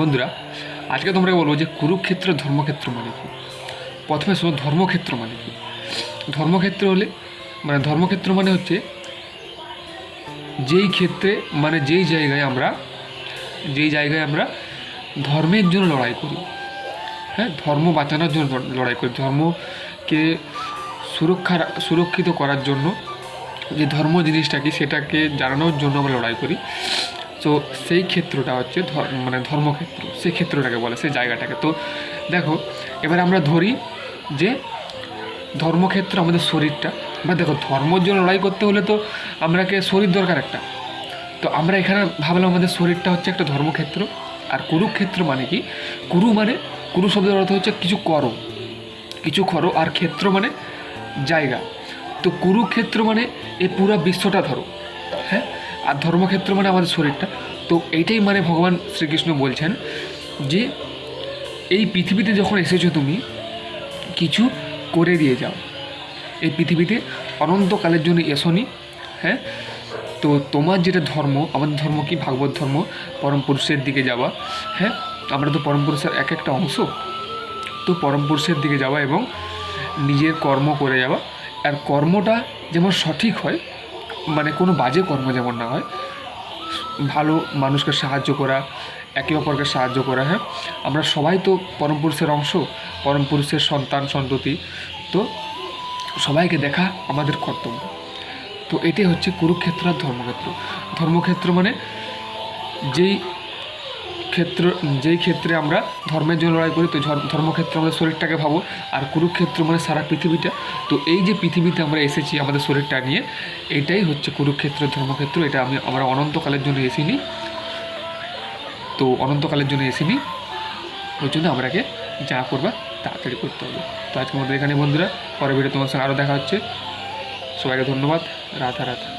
বন্ধুরা, আজকে তোমরা বলব যে কুরুক্ষেত্র ধর্মক্ষেত্র মানে কি? প্রথমে শোনো, ধর্মক্ষেত্র মানে কি? ধর্মক্ষেত্র হলে মানে ধর্মক্ষেত্র মানে হচ্ছে যেই ক্ষেত্রে মানে যেই জায়গায় আমরা, যেই জায়গায় আমরা ধর্মের জন্য লড়াই করি। হ্যাঁ ধর্ম বাঁচানোর জন্য লড়াই করি। ধর্মকে সুরক্ষা, সুরক্ষিত করার জন্য, যে ধর্ম জিনিসটা কি সেটাকে জানানোর জন্য আমরা লড়াই করি। তো সেই ক্ষেত্রটা হচ্ছে মানে ধর্মক্ষেত্র, সেই ক্ষেত্রটাকে বলে, সেই জায়গাটাকে। তো দেখো, এবার আমরা ধরি যে ধর্মক্ষেত্র আমাদের শরীরটা, বা দেখো ধর্মর জন্য লড়াই করতে হলে তো আমরাকে শরীর দরকার একটা। তো আমরা এখানে ভাবলাম আমাদের শরীরটা হচ্ছে একটা ধর্মক্ষেত্র, আর কুরুক্ষেত্র মানে কি? কুরু মানে কুরু শব্দের অর্থ হচ্ছে কিছু করো কিছু করো, আর ক্ষেত্র মানে জায়গা। তো কুরুক্ষেত্র মানে এই পুরো বিশ্বটা ধরো হ্যাঁ? আর ধর্মক্ষেত্র মানে আমাদের শরীরটা। তো এইটাই মানে ভগবান শ্রীকৃষ্ণ বলছেন যে, এই পৃথিবীতে যখন এসেছ তুমি, কিছু করে দিয়ে যাও। এই পৃথিবীতে অনন্তকালের জন্য এসোনি হ্যাঁ? তো তোমার যেটা ধর্ম, আমাদের ধর্ম কি? ভাগবত ধর্ম, পরম পুরুষের দিকে যাওয়া হ্যাঁ? আমরা তো পরম পুরুষের এক একটা অংশ। তো পরম পুরুষের দিকে যাওয়া এবং নিজের কর্ম করে যাওয়া। আর কর্মটা যেমন সঠিক হয় মানে কোনো বাজে কর্ম যেমন না হয়, ভালো মানুষকে সাহায্য করা, একে অপরকে সাহায্য করা হ্যাঁ? আমরা সবাই তো পরম পুরুষের অংশ, পরম পুরুষের সন্তান, সন্ততি, তো সবাইকে দেখা আমাদের কর্তব্য। তো এটি হচ্ছে কুরুক্ষেত্র আর ধর্মক্ষেত্র। ধর্মক্ষেত্র মানে যেই ক্ষেত্র, যেই ক্ষেত্রে আমরা ধর্মের জন্য লড়াই করি, তো ধর- ধর্মক্ষেত্র আমাদের শরীরটাকে ভাবো, আর কুরুক্ষেত্র মানে সারা পৃথিবীটা। তো এই যে পৃথিবীতে আমরা এসেছি আমাদের শরীরটা নিয়ে, এটাই হচ্ছে কুরুক্ষেত্র, ধর্মক্ষেত্র, এটা আমি, আমরা অনন্তকালের জন্য এসিনি তো অনন্তকালের জন্য এসিনি ওই জন্য আমরাকে যা করবা তাড়াতাড়ি করতে হবে। তো আজকে আমাদের এখানে বন্ধুরা পরে ভিডিও তোমার সঙ্গে আরও দেখা হচ্ছে। সবাইকে ধন্যবাদ। রাধা রাধা।